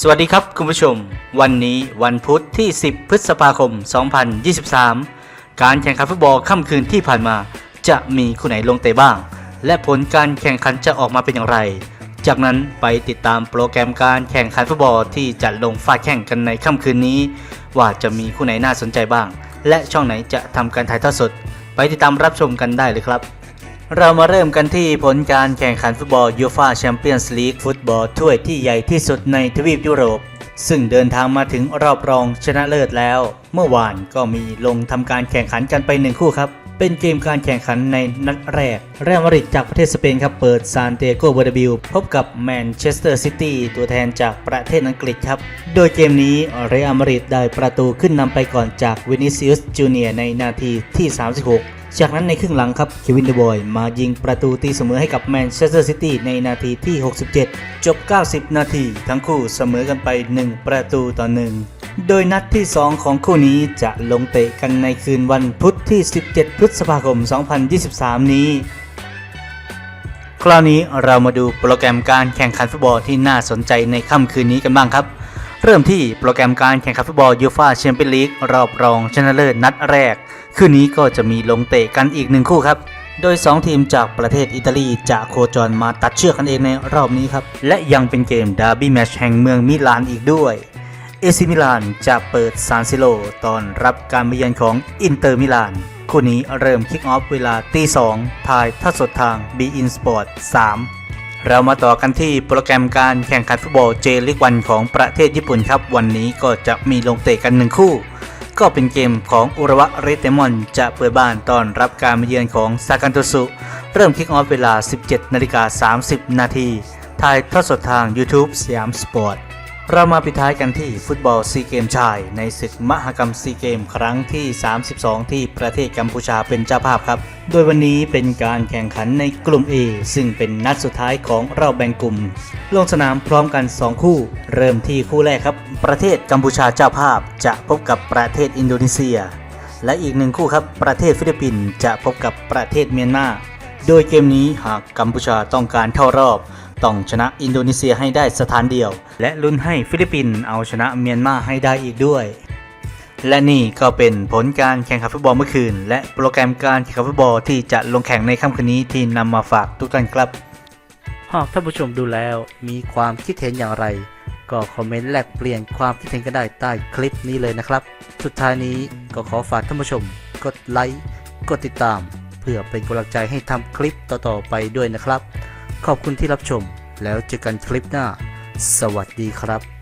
สวัสดีครับคุณผู้ชม วันนี้วันพุธที่ 10 พฤษภาคม 2023 การแข่งขันฟุตบอลค่ำคืนที่ผ่านมา จะมีคู่ไหนลงเตะบ้าง และผลการแข่งขันจะออกมาเป็นอย่างไร จากนั้นไปติดตามโปรแกรมการแข่งขันฟุตบอลที่จะลงฟาดแข่งกันในค่ำคืนนี้ ว่าจะมีคู่ไหนน่าสนใจบ้าง และช่องไหนจะทำการถ่ายทอดสด ไปติดตามรับชมกันได้เลยครับ เรามาเริ่มกันที่ผลการแข่งขันฟุตบอลยูฟาแชมเปี้ยนส์ลีกฟุตบอลถ้วยที่ใหญ่ที่สุดในทวีปยุโรป ซึ่งเดินทางมาถึงรอบรองชนะเลิศแล้ว เมื่อวานก็มีลงทำการแข่งขันกันไปหนึ่งคู่ครับ เป็นเกมการแข่งขันในนัดแรกเรอัลมาดริดจากประเทศสเปนครับ เปิดซานเตโกเบอร์บิลพบกับแมนเชสเตอร์ซิตี้ตัวแทนจากประเทศอังกฤษครับ โดยเกมนี้เรอัลมาดริดได้ประตูขึ้นนำไปก่อนจากวินิซิอุสจูเนียในนาทีที่ 36จากนั้นในครึ่งหลังครับเควินเดบอยมายิงประตูตีเสมอให้กับแมนเชสเตอร์ซิตี้ในนาทีที่ 67 จบ 90 นาที ทั้งคู่เสมอกันไป 1 ประตูต่อ 1 โดยนัดที่ 2 ของคู่นี้จะลงเตะกันในคืนวันพุธที่ 17 พฤษภาคม 2023 นี้ คราวนี้เรามาดูโปรแกรมการแข่งขันฟุตบอลที่น่าสนใจในค่ำคืนนี้กันบ้างครับ เริ่มที่โปรแกรมการแข่งขันฟุตบอลยูฟาแชมเปี้ยนลีกรอบรองชนะเลิศนัดแรก คืนนี้ก็จะมีลงเตะกันอีกหนึ่งคู่ครับโดย 2 ทีมจากประเทศอิตาลีจะโคจรมาตัดเชือกกันเองในรอบนี้ครับ และยังเป็นเกมดาร์บี้แมชแห่งเมืองมิลานอีกด้วย อซิมิลานจะเปิดซานซิโลตอนรับการมาเยือนของอินเตอร์มิลานคู่นี้เริ่มคิกออฟเวลาตีสองถ่ายทอดสดทาง b i n Sport 3เรามาต่อกันที่โปรแกรมการแข่งขันฟุตบอลเจลิกวันของประเทศญี่ปุ่นครับ วันนี้ก็จะมีลงเตะกันหนึ่งคู่ ก็เป็นเกมของอุระวะเรเตมอน จะเปิดบ้านต้อนรับการมาเยือนของซากันโตสุเริ่มคิกออฟเวลา 17นาฬิกา30นาทีถ่ายทอดสดทาง YouTube สยามสปอร์ต เรามาปิดท้ายกันที่ฟุตบอลซีเกมชาย ในศึกมหกรรมซีเกมครั้งที่ 32 ที่ประเทศกัมพูชาเป็นเจ้าภาพครับ โดยวันนี้เป็นการแข่งขันในกลุ่ม A ซึ่งเป็นนัดสุดท้ายของเรอบแบ่งกลุ่ม ลงสนามพร้อมกัน 2 คู่ เริ่มที่คู่แรกครับ ประเทศกัมพูชาเจ้าภาพจะพบกับประเทศอินโดนีเซีย และอีกหนึ่งคู่ครับประเทศฟิลิปปินส์จะพบกับประเทศเมียนมา โดยเกมนี้หากกัมพูชาต้องการเข้ารอบ ต้องชนะอินโดนีเซียให้ได้สถานเดียว และลุ้นให้ฟิลิปปินส์เอาชนะเมียนมาให้ได้อีกด้วย และนี่ก็เป็นผลการแข่งขันฟุตบอลเมื่อคืน และโปรแกรมการแข่งขันฟุตบอลที่จะลงแข่งในค่ำคืนนี้ที่นำมาฝากทุกท่านครับหากท่านผู้ชมดูแล้วมีความคิดเห็นอย่างไร ก็คอมเมนต์แลกเปลี่ยนความคิดเห็นกันได้ใต้คลิปนี้เลยนะครับ สุดท้ายนี้ก็ขอฝากท่านผู้ชม กดไลค์ กดติดตาม พื่อเป็นกำลังใจให้ทำคลิปต่อๆไปด้วยนะครับ ขอบคุณที่รับชมแล้วเจอกันคลิปหน้า สวัสดีครับ